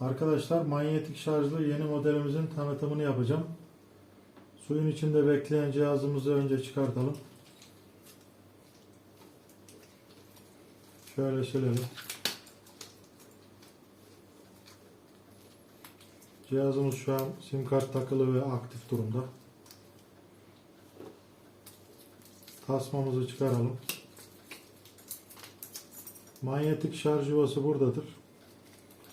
Arkadaşlar manyetik şarjlı yeni modelimizin tanıtımını yapacağım. Suyun içinde bekleyen cihazımızı önce çıkartalım. Şöyle silelim. Cihazımız şu an sim kart takılı ve aktif durumda. Tasmamızı çıkaralım. Manyetik şarj yuvası buradadır.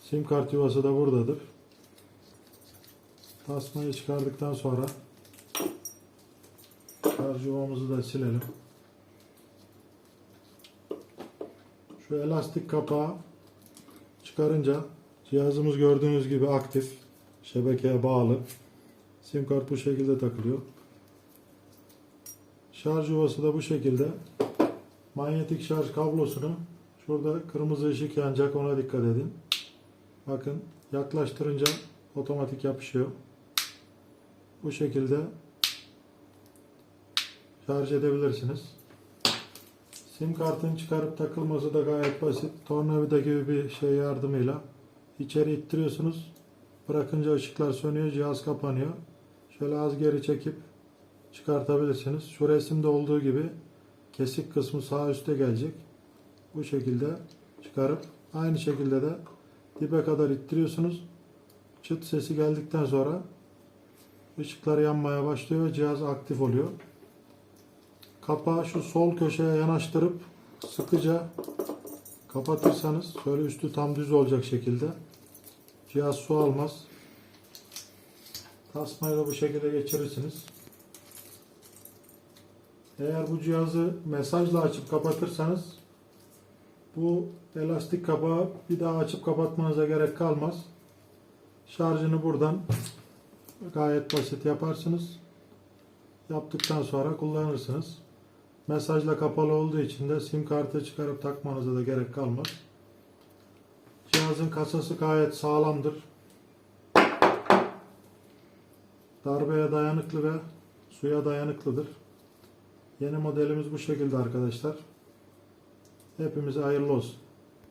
Sim kart yuvası da buradadır. Tasmayı çıkardıktan sonra şarj yuvamızı da silelim. Şu elastik kapağı çıkarınca cihazımız gördüğünüz gibi aktif. Şebekeye bağlı. Sim kart bu şekilde takılıyor. Şarj yuvası da bu şekilde. Manyetik şarj kablosunu şurada kırmızı ışık yanacak ona dikkat edin. Bakın yaklaştırınca otomatik yapışıyor. Bu şekilde şarj edebilirsiniz. Sim kartın çıkarıp takılması da gayet basit. Tornavida gibi bir şey yardımıyla içeri ittiriyorsunuz. Bırakınca ışıklar sönüyor, cihaz kapanıyor. Şöyle az geri çekip çıkartabilirsiniz. Şu resimde olduğu gibi kesik kısmı sağ üstte gelecek. Bu şekilde çıkarıp aynı şekilde de dibe kadar ittiriyorsunuz. Çıt sesi geldikten sonra ışıklar yanmaya başlıyor ve cihaz aktif oluyor. Kapağı şu sol köşeye yanaştırıp sıkıca kapatırsanız şöyle üstü tam düz olacak şekilde cihaz su almaz. Tasmayı da bu şekilde geçirirsiniz. Eğer bu cihazı mesajla açıp kapatırsanız bu elastik kapağı bir daha açıp kapatmanıza gerek kalmaz. Şarjını buradan gayet basit yaparsınız. Yaptıktan sonra kullanırsınız. Mesajla kapalı olduğu için de sim kartı çıkarıp takmanıza da gerek kalmaz. Cihazın kasası gayet sağlamdır. Darbeye dayanıklı ve suya dayanıklıdır. Yeni modelimiz bu şekilde arkadaşlar. Hepimize hayırlı olsun.